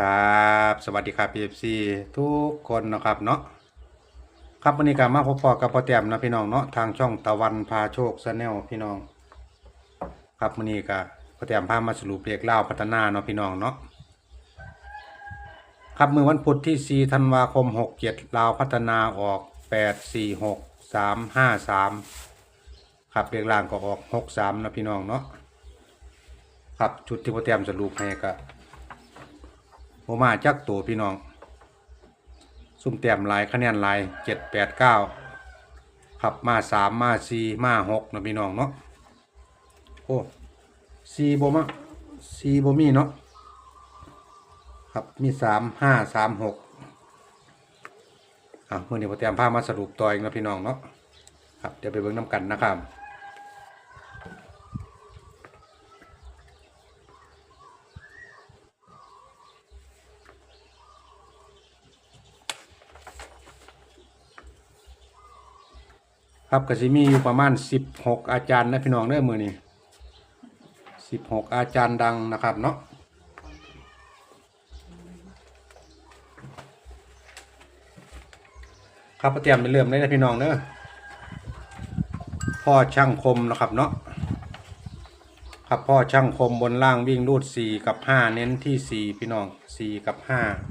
ครับ สวัสดีครับ PFC ทุกคนนะครับเนาะครับวันนี้ก็มาพบปอกับพ่อแต้มนะพี่น้องเนาะทางช่องตะวันพาโชคชาแนลพี่น้อง ครับวันนี้ก็พ่อแต้มพามาสรุปเรียกเล่าพัฒนาเนาะพี่น้องเนาะครับเมื่อวันพุธที่4ธันวาคม 67ลาวพัฒนาออก 8 4 6 3 5 3ครับเรียกล่างก็ออก 63นะพี่น้องเนาะครับชุดที่พ่อแต้มสรุปให้ก็โมมาจักตัวพี่น้อง ซุ่มแต้มลายคะแนนลายเจ็ดแปดเก้าขับมาสามมาสี่มาหกนะพี่น้องเนาะโอ้สี่โบมาสี่โบมีเนาะครับมีสามห้าสามหกอะเมื่อนี้พอเตรียมผ้ามาสรุปตัวเองนะพี่น้องเนาะครับเดี๋ยวไปเบิ่งน้ำกันนะครับ ครับก็สิมีอยู่ประมาณ16อาจารย์นะพี่น้องเด้อมือนี้16อาจารย์ดังนะครับเนาะครับเตรียมไปเริ่มเลยนะพี่น้องเด้อพ่อช่างคมนะครับเนาะครับพ่อช่างคมบนล่างวิ่งรูด4กับ5เน้นที่4พี่น้อง4กับ5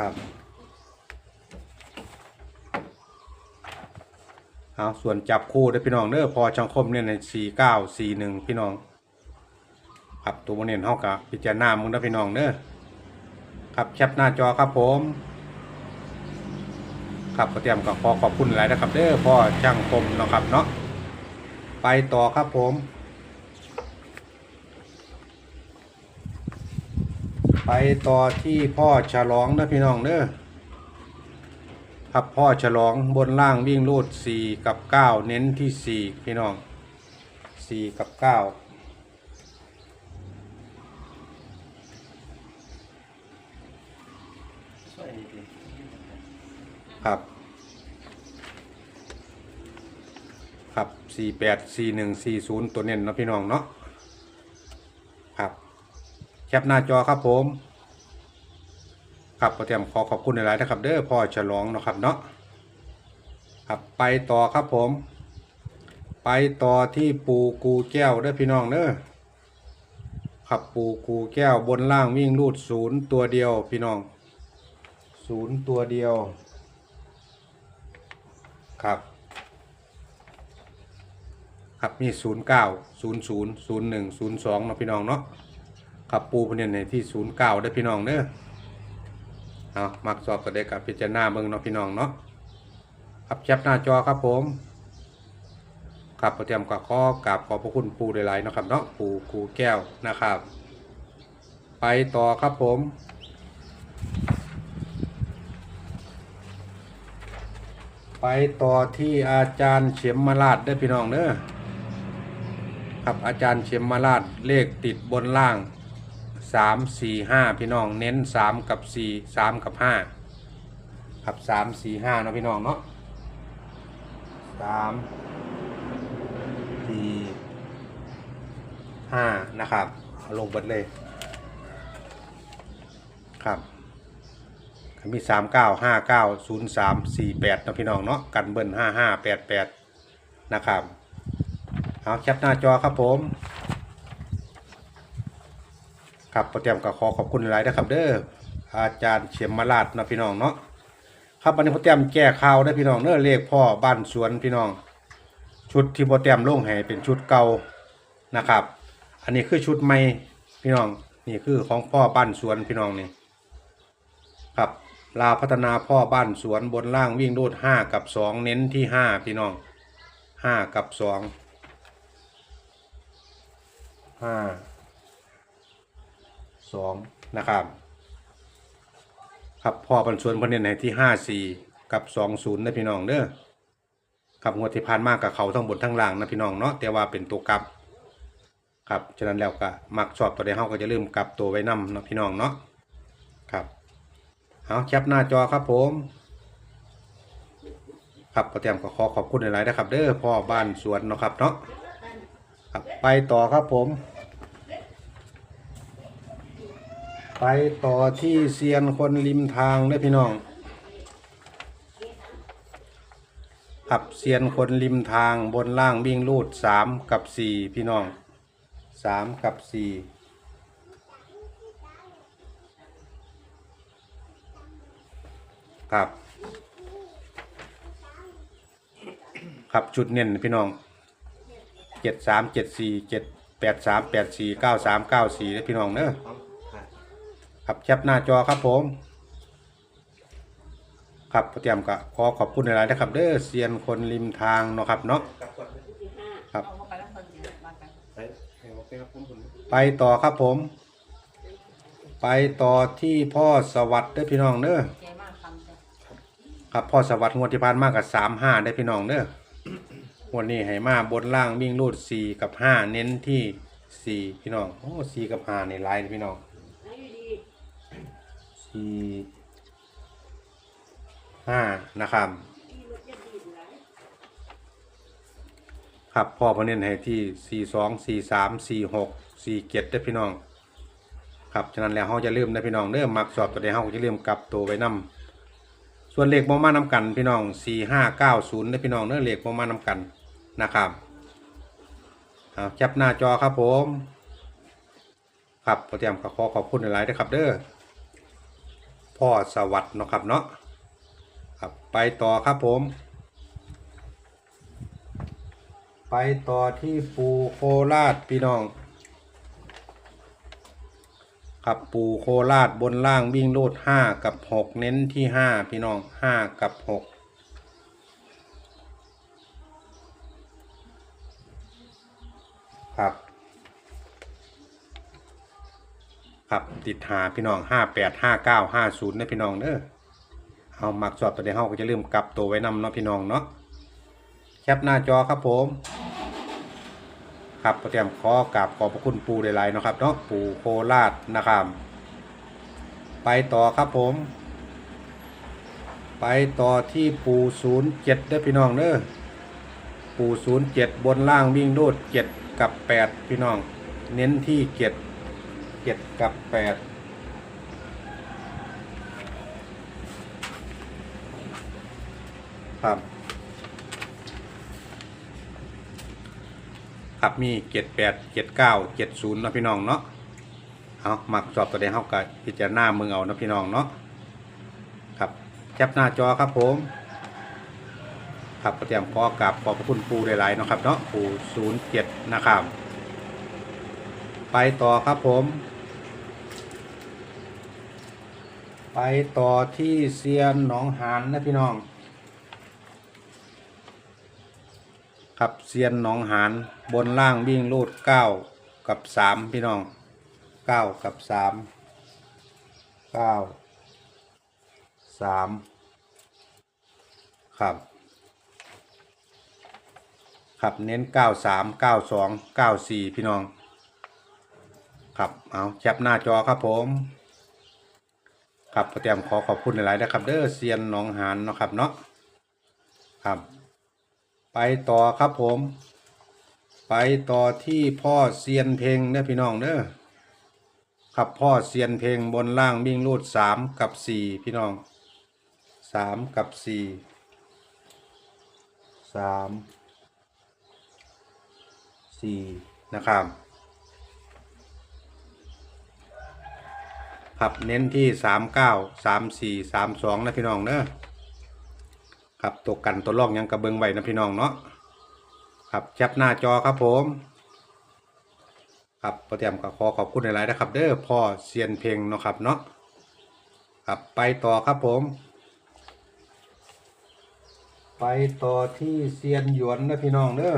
ครับเอาส่วนจับคู่ได้พี่น้องเด้อพอช่างคมเนี่ยในสี่เก้าสี่หนึ่งพี่น้อง ครับตัวโมเนนเท่ากับพิจารณามึงนะพี่น้องเด้อครับแคปหน้าจอครับผมครับก็เตรียมกับขอขอบคุณหลายนะครับเด้อพ่อช่างคมเนาะครับเนาะไปต่อครับผม ไปต่อที่พ่อฉลองนะพี่น้องเด้อครับพ่อฉลองบนล่างวิ่งรูดสี่กับเก้าเน้นที่สี่พี่น้องสี่กับเก้าครับครับสี่แปดสี่หนึ่งสี่ศูนย์ตัวเน้นนะพี่น้องเนาะครับแคปหน้าจอครับผม ครับพ่อเตรียมขอขอบคุณหลายๆนะครับเด้อพ่อฉลองเนาะครับเนาะครับไปต่อครับผม ไปต่อที่ปูกูแก้วเด้อพี่น้องเด้อครับปูกูแก้วบนล่างวิ่งรูดศูนย์ตัวเดียวพี่น้องศูนย์ตัวเดียวครับครับมีศูนย์เก้าศูนย์ศูนย์ศูนย์หนึ่งศูนย์สองเนาะพี่น้องเนาะขับปูพเนียนในที่ศูนย์เก้าได้พี่น้องเด้อ เอามักสอบก็ได้กับพิจารณาเบิ่งเนาะพี่น้องเนาะขับแคปหน้าจอครับผมขับประเตรียมกับข้อกราบขอบพระคุณปูหลายๆเนาะครับเนาะปูกูแก้วนะครับ ไปต่อครับผม ไปต่อที่อาจารย์เฉียมมาลาดได้อพี่น้องเด้อครับอาจารย์เฉียมมาลาดเลขติดบนล่าง สามสี่ห้าพี่น้องเน้นสามกับสี่สามกับห้าครับสามสี่ห้าเนาะพี่น้องเนาะสามสี่ห้านะครับเอาลงเบิดเลยครับมีสามเก้าห้าเก้าศูนย์สามสี่แปดนะพี่น้องเนาะกันเบิ้ลห้าห้าแปดแปดนะครับเอาแคปหน้าจอครับผม ครับโปรแกรมก็ขอขอบคุณหลายนะครับ เด้ออาจารย์เฉียมมาลาดนะพี่น้องเนาะครับวันนี้โปรแกรมแก้ข่าวได้พี่น้องเด้อเลขพ่อบ้านสวนพี่น้อง ชุดที่โปรแกรมลงให้เป็นชุดเก่านะครับ อันนี้คือชุดใหม่พี่น้องนี่คือของพ่อบ้านสวนพี่น้องนี่ครับลาพัฒนาพ่อบ้านสวนบนล่างวิ่งรูดห้ากับสองเน้นที่ห้าพี่น้องห้ากับสองห้า สองนะครับ ครับพ่อปันส่วนเพนเนในที่ห้าสี่กับสองศูนย์นะพี่น้องเด้อครับงวดที่ผ่านมากกับเขาทั้งบนทั้งล่างนะพี่น้องเนาะแต่ว่าเป็นตัวกลับ ครับฉะนั้นแล้วก็มักชอบตัวใดเฮาก็จะลืมกลับตัวไว้นำนะพี่น้องเนาะครับเอาแคปหน้าจอครับผมครับก็เตรียมก็ขอขอบคุณหลายๆนะครับ เด้อพ่อบ้านสวนเนาะครับเนาะครับไปต่อครับผม ไปต่อที่เซียนคนริมทางเด้พี่น้องครับเซียนคนริมทางบนล่างวิ่งรูดสามกับสี่พี่น้องสามกับสี่ครับ ครับจุดเน้นพี่น้องเจ็ดสามเจ็ดสี่เจ็ดแปดสามแปดสี่เก้าสามเก้าสี่พี่น้องเนอะ ครับแคปหน้าจอครับผม ครับพ่อเตรียมก็ขอขอบคุณหลายๆนะครับเด้อเซียนคนริมทางเนาะครับเนาะครับเอาไปแล้วคนเดียวมากันไปต่อครับผม ไปต่อที่พ่อสวัสดิ์เด้อพี่น้องเด้อเจ๊มากคำจ้ะครับพ่อสวัสดิ์งวดที่ผ่านมากับสามห้าได้อพี่น้องเด้องวดนี้ให้มาบนล่างวิ่งรูดสี่กับห้าเน้นที่สี่พี่น้องโอ้สี่กับห้าในไลน์พี่น้อง สี่ห้านะครับ ครับพ่อพอเน้นให้ที่สี่สองสี่สามสี่หกสี่เจ็ดได้พี่น้อง ครับฉะนั้นแล้วเขาจะลืมนะพี่น้องเด้อมักสอบตัวใดเขาก็จะลืมกลับตัวไว้นำส่วนเลขบ่มานำกันพี่น้องสี่ห้าเก้าศูนย์ได้พี่น้องเด้อเลขบ่มานำกันนะครับเอาแคปหน้าจอครับผม ครับพอเตรียมขอขอบคุณหลายๆนะครับเด้อ พ่อสวัสดิ์เนาะครับเนาะครับไปต่อครับผม ไปต่อที่ปูโคราชพี่น้องครับปูโคราชบนล่างวิ่งโลดห้ากับหกเน้นที่ห้าพี่น้องห้ากับหกครับ ครับติดหาพี่น้องห้าแปดห้าเก้าห้าศูนย์นะพี่น้องเด้อเอามักสอบตัวเดียวเฮาก็จะลืมกลับตัวไว้นำเนาะพี่น้องเนาะแคปหน้าจอครับผมครับเตรียมขอกราบขอบพระคุณปูหลายๆเนาะครับเนาะปูโคราชนะครับไปต่อครับผม ไปต่อที่ปูศูนย์เจ็ดเด้พี่น้องเด้อปูศูนย์เจ็ดบนล่างวิ่งโดดเจ็ดกับแปดพี่น้อง เน้นที่เจ็ด เจ็ดกับแปดครับครับมีเจ็ดแปดเจ็ดเก้าเจ็ดศูนย์นะพี่น้องเนาะเอามักสอบตัวเดียวเฮากับพิจารณามึงเอานะพี่น้องเนาะครับแคปหน้าจอครับผมครับก็เตรียมขอกราบขอบพระคุณปูหลายๆเนาะครับเนาะปูศูนย์เจ็ดนะครับ ไปต่อครับผม ไปต่อที่เซียนหนองหานนะพี่น้องครับเซียนหนองหานบนล่างวิ่งลูดเก้ากับสามพี่น้องเก้ากับสามเก้าสามครับครับเน้นเก้าสามเก้าสองเก้าสี่พี่น้อง ครับเอาแคปหน้าจอครับผมครับก็เตรียมขอขอบคุณหลายๆนะครับ เด้อเซียนหนองหานเนาะครับเนาะครับ ไปต่อครับผม ไปต่อที่พ่อเซียนเพลงเด้อพี่น้องเด้อครับพ่อเซียนเพลงบนล่างวิ่งรูดสามกับสี่พี่น้องสามกับสี่สามสี่นะครับ ครับเน้นที่สามเก้าสามสี่สามสองนะพี่น้องเด้อครับตัวกันตัวลอกยังกระเบิงไว้นะพี่น้องเนาะครับแคปหน้าจอครับผม ครับประเตรียมก็ขอขอบคุณหลายๆนะครับ เด้อพ่อเซียนเพลงเนาะครับเนาะครับไปต่อครับผม ไปต่อที่เซียนหยวนนะพี่น้องเด้อ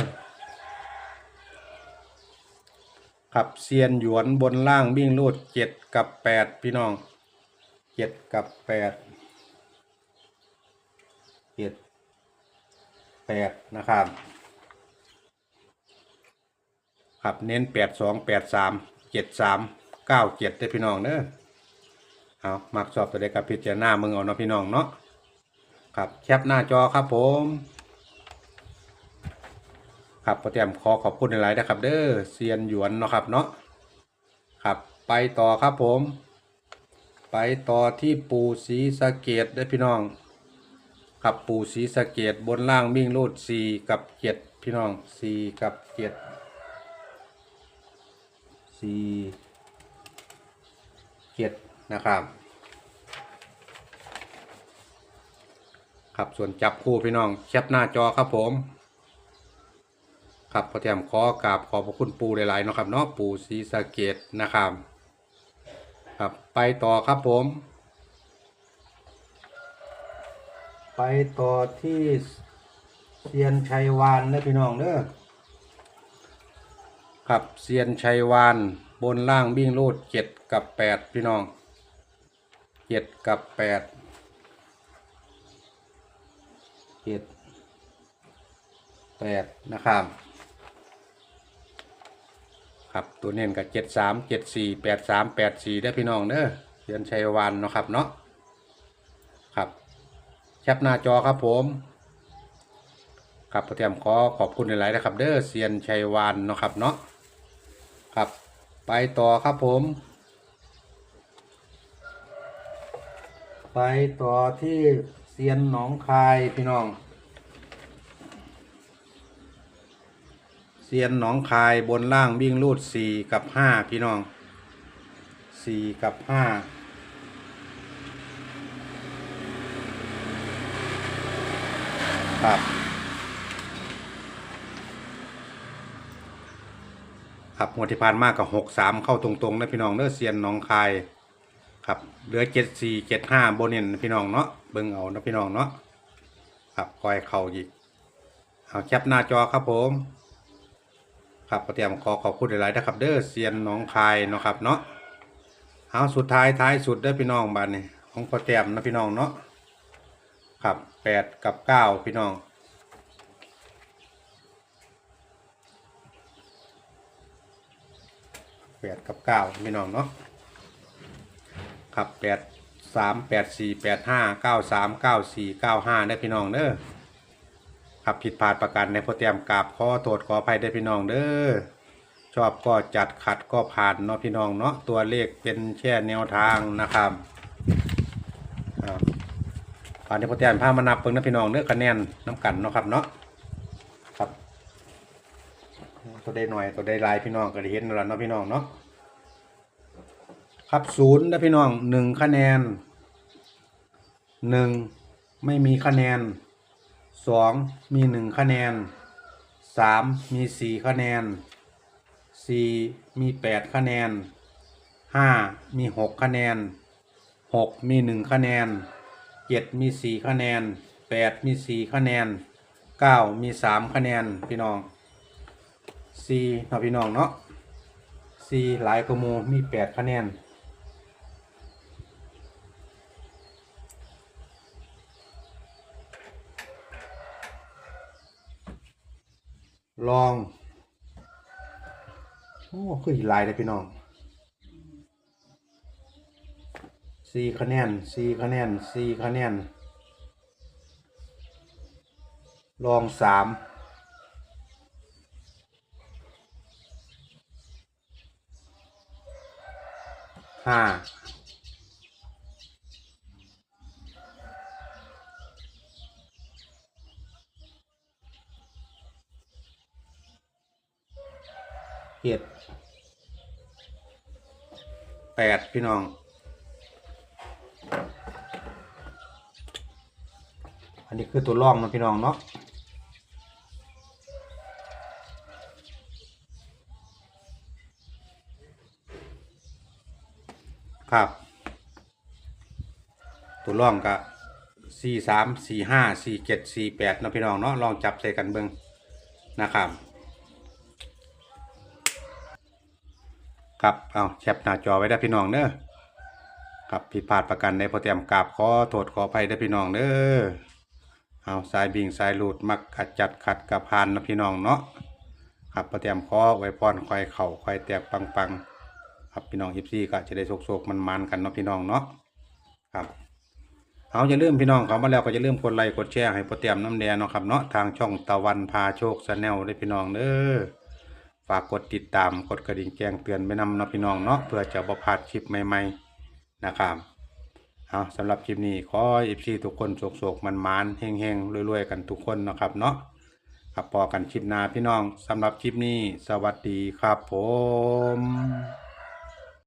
ครับเซียนหยวนบนล่างวิ่งรูดเจ็ดกับแปดพี่น้องเจ็ดกับแปดเจ็ดแปดนะครับครับเน้นแปดสองแปดสามเจ็ดสามเก้าเจ็ดได้พี่น้องเนอะเอามักสอบตัวใดกับพิจารณามึงเอาเนาะพี่น้องเนาะครับแคปหน้าจอครับผม ครับพอเตรียมขอขอบคุณหลายๆนะครับ เด้อเซียนหยวนเนาะครับเนาะครับไปต่อครับผม ไปต่อที่ปู่ศรีสะเกดได้พี่น้องครับปู่ศรีสะเกดบนล่างมิ่งรูดสี่กับเจ็ดพี่น้องสี่กับเจ็ดสี่เจ็ดนะครับครับส่วนจับคู่พี่น้องแคปหน้าจอครับผม ครับพอเตรียมขอกราบขอบพระคุณปูหลายๆเนาะครับเนาะปูศรีสะเกดนะครับ ครับไปต่อครับผม ไปต่อที่เซียนชัยวานเด้อพี่น้องเด้อครับเซียนชัยวานบนล่างบิ่งรูดเจ็ดกับแปดพี่น้องเจ็ดกับแปดเจ็ดแปดนะครับ ครับตัวเน้นกับเจ็ดสามเจ็ดสี่แปดสามแปดสี่ได้พี่น้องเด้อเซียนชัยวานเนาะครับเนาะครับแคปหน้าจอครับผมครับพ่อเตรียมขอขอบคุณหลายๆนะครับ เด้อเซียนชัยวานเนาะครับเนาะครับ ไปต่อครับผม ไปต่อที่เซียนหนองคายพี่น้อง ซียนหนองคายบนล่างวิ่งรูดสี่กับห้าพี่น้องสี่กับห้าครับครับงวดที่ผ่านมากกับหกสามเข้าตรงๆนะพี่น้องเด้อเซียนหนองคายครับเหลือเจ็ดสี่เจ็ดห้าโบเนนพี่น้องเนาะเบิ่งเอานะพี่น้องเนาะครับคอยเข่าอีกเอาแคปหน้าจอครับผม ครับก็เตรียมขอขอบคุณหลายๆนะครับ เด้อเซียนหนองคายเนาะครับเนาะเอาสุดท้ายท้ายสุดเด้อพี่น้องบ้านนี้ของพอแต้มนะพี่น้องเนาะครับแปดกับเก้าพี่น้องแปดกับเก้าพี่น้องเนาะครับแปดสามแปดสี่แปดห้าเก้าสามเก้าสี่เก้าห้าได้อพี่น้องเด้อ ครับผิดพลาดประกันในโปรแกรมกราบขอโทษขออภัยได้พี่น้องเด้อชอบก็จัดขัดก็ผ่านเนาะพี่น้องเนาะตัวเลขเป็นแค่แนวทางนะครับอ่าผ่านในโปรแกรมพามานับเพิ่งนะพี่น้องเด้อคะแนนน้ำกันเนาะครับเนาะครับ ตัวได้หน่อยตัวได้ลายพี่น้องก็ได้เห็นแล้วเนาะพี่น้องเนาะครับศูนย์นะพี่น้องหนึ่งคะแนนหนึ่งไม่มีคะแนน สองมีหนึ่งคะแนนสามมีสี่คะแนนสี่มีแปดคะแนนห้ามีหกคะแนนหกมีหนึ่งคะแนนเจ็ดมีสี่คะแนนแปดมีสี่คะแนนเก้ามีสามคะแนนพี่น้องสี่เนาะพี่น้องเนาะสี่หลายกว่ามูมีแปดคะแนน ลอง โอ้คือลายเลยพี่น้องสี่คะแนนสี่คะแนนสี่คะแนน ลองสามห้า เจ็ดแปดพี่น้อง อันนี้คือตัวร่องนะพี่น้องเนาะครับ ตัวร่องก็สี่สามสี่ห้าสี่เจ็ดสี่แปดนะพี่น้องเนาะลองจับใส่กันเบิ้งนะครับ ครับเอาแคปหน้าจอไว้ได้พี่น้องเด้อครับผิดพลาดประกันในโปรแกรมกราบขอโทษขออภัยได้พี่น้องเด้อเอาสายบิงสายหลุดมักขัดจัดขัดกับพานนะพี่น้องเนาะครับโปรแกรมขอไว้พรคอยเข่าคอยแตกปังปังๆครับพี่น้องยิปซี่ก็จะได้โศกๆมันๆกันเนาะพี่น้องเนาะครับเอาอย่าลืมพี่น้องเขามาแล้วก็อย่าลืมกดไลค์กดแชร์ให้โปรเตรียมน้ำแดงเนาะครับเนาะทางช่องตะวันพาโชคชาแนลด้วยพี่น้องเด้อ ฝากกดติดตามกดกระดิ่งแจ้งเตือนไปนำเนาะพี่น้องเนาะเพื่อจะบ่พลาดคลิปใหม่ๆนะครับเอาสำหรับคลิปนี้ขอเอฟซีทุกคนโศกๆมันมานๆเฮงๆรวยๆกันทุกคนนะครับเนาะครับพอกันคลิปหน้าพี่น้องสำหรับคลิปนี้สวัสดีครับผม